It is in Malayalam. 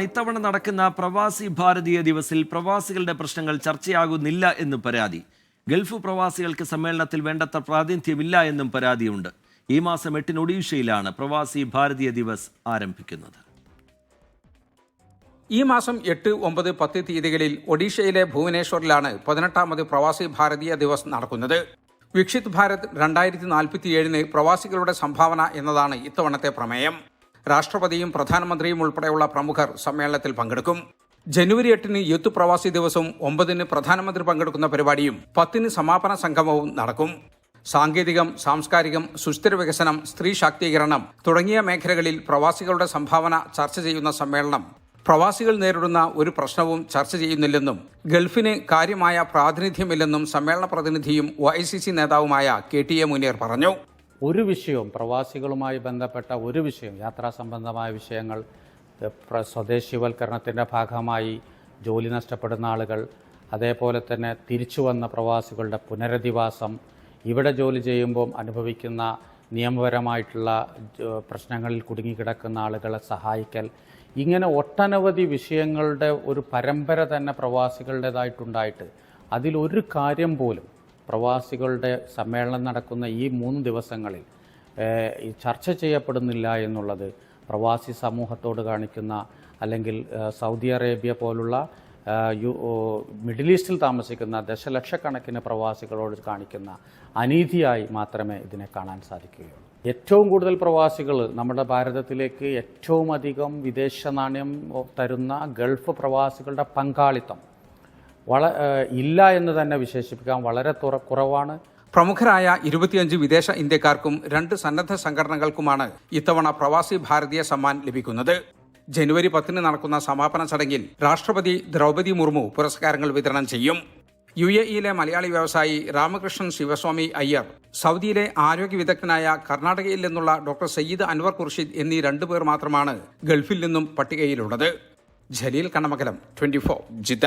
ഇത്തവണ നടക്കുന്ന പ്രവാസി ഭാരതീയ ദിവസിൽ പ്രവാസികളുടെ പ്രശ്നങ്ങൾ ചർച്ചയാകുന്നില്ല എന്ന് പരാതി. ഗൾഫ് പ്രവാസികൾക്ക് സമ്മേളനത്തിൽ വേണ്ടത്ര പ്രാതിനിധ്യമില്ല എന്നും പരാതിയുണ്ട്. ഈ മാസം എട്ടിന് ഒഡീഷയിലാണ് പ്രവാസി ഭാരതീയ ദിവസ് ആരംഭിക്കുന്നത്. ഈ മാസം എട്ട് ഒമ്പത് പത്ത് തീയതികളിൽ ഒഡീഷയിലെ ഭുവനേശ്വറിലാണ് പതിനെട്ടാമത് പ്രവാസി ഭാരതീയ ദിവസ് നടക്കുന്നത്. വിക്ഷിത് ഭാരത് രണ്ടായിരത്തി നാൽപ്പത്തിയേഴിന് പ്രവാസികളുടെ സംഭാവന എന്നതാണ് ഇത്തവണത്തെ പ്രമേയം. രാഷ്ട്രപതിയും പ്രധാനമന്ത്രിയും ഉൾപ്പെടെയുള്ള പ്രമുഖർ സമ്മേളനത്തിൽ പങ്കെടുക്കും. ജനുവരി എട്ടിന് യൂത്ത് പ്രവാസി ദിവസവും ഒമ്പതിന് പ്രധാനമന്ത്രി പങ്കെടുക്കുന്ന പരിപാടിയും പത്തിന് സമാപന സംഗമവും നടക്കും. സാങ്കേതികം സാംസ്കാരികം സുസ്ഥിര വികസനം സ്ത്രീ ശാക്തീകരണം തുടങ്ങിയ മേഖലകളിൽ പ്രവാസികളുടെ സംഭാവന ചർച്ച ചെയ്യുന്ന സമ്മേളനം. പ്രവാസികൾ നേരിടുന്ന ഒരു പ്രശ്നവും ചർച്ച ചെയ്യുന്നില്ലെന്നും ഗൾഫിന് കാര്യമായ പ്രാതിനിധ്യമില്ലെന്നും സമ്മേളന പ്രതിനിധിയും ഒ നേതാവുമായ കെ ടി എ മുനീർ പറഞ്ഞു. ഒരു വിഷയവും പ്രവാസികളുമായി ബന്ധപ്പെട്ട ഒരു വിഷയം യാത്രാ സംബന്ധമായ വിഷയങ്ങൾ സ്വദേശിവൽക്കരണത്തിന്റെ ഭാഗമായി ജോലി നഷ്ടപ്പെടുന്ന ആളുകൾ അതേപോലെ തന്നെ തിരിച്ചു വന്ന പ്രവാസികളുടെ പുനരധിവാസം ഇവിടെ ജോലി ചെയ്യുമ്പോൾ അനുഭവിക്കുന്ന നിയമപരമായിട്ടുള്ള പ്രശ്നങ്ങളിൽ കുടുങ്ങിക്കിടക്കുന്ന ആളുകളെ സഹായിക്കൽ ഇങ്ങനെ ഒട്ടനവധി വിഷയങ്ങളുടെ ഒരു പരമ്പര തന്നെ പ്രവാസികളുടേതായിട്ടുണ്ടായിട്ട് അതിലൊരു കാര്യം പോലും പ്രവാസികളുടെ സമ്മേളനം നടക്കുന്ന ഈ മൂന്ന് ദിവസങ്ങളിൽ ചർച്ച ചെയ്യപ്പെടുന്നില്ല എന്നുള്ളത് പ്രവാസി സമൂഹത്തോട് കാണിക്കുന്ന അല്ലെങ്കിൽ സൗദി അറേബ്യ പോലുള്ള യു മിഡിൽ ഈസ്റ്റിൽ താമസിക്കുന്ന ദശലക്ഷക്കണക്കിന് പ്രവാസികളോട് കാണിക്കുന്ന അനീതിയായി മാത്രമേ ഇതിനെ കാണാൻ സാധിക്കുകയുള്ളൂ. ഏറ്റവും കൂടുതൽ പ്രവാസികൾ നമ്മുടെ ഭാരതത്തിലേക്ക് ഏറ്റവും അധികം വിദേശ നാണയം തരുന്ന ഗൾഫ് പ്രവാസികളുടെ പങ്കാളിത്തം വള ഇല്ല എന്ന് തന്നെ വിശേഷിപ്പിക്കാം വളരെ തുറ കുറവാണ്. പ്രമുഖരായ ഇരുപത്തിയഞ്ച് വിദേശ ഇന്ത്യക്കാർക്കും രണ്ട് സന്നദ്ധ സംഘടനകൾക്കുമാണ് ഇത്തവണ പ്രവാസി ഭാരതീയ സമ്മാൻ ലഭിക്കുന്നത്. ജനുവരി പത്തിന് നടക്കുന്ന സമാപന ചടങ്ങിൽ രാഷ്ട്രപതി ദ്രൗപതി മുർമു പുരസ്കാരങ്ങൾ വിതരണം ചെയ്യും. യു എ ഇയിലെ മലയാളി വ്യവസായി രാമകൃഷ്ണൻ ശിവസ്വാമി അയ്യർ സൗദിയിലെ ആരോഗ്യ വിദഗ്ധനായ കർണാടകയിൽ നിന്നുള്ള ഡോക്ടർ സയ്യിദ് അൻവർ ഖുർഷിദ് എന്നീ രണ്ടുപേർ മാത്രമാണ് ഗൾഫിൽ നിന്നും പട്ടികയിലുള്ളത്. Jaleel Kannamakalam twenty four Jeddah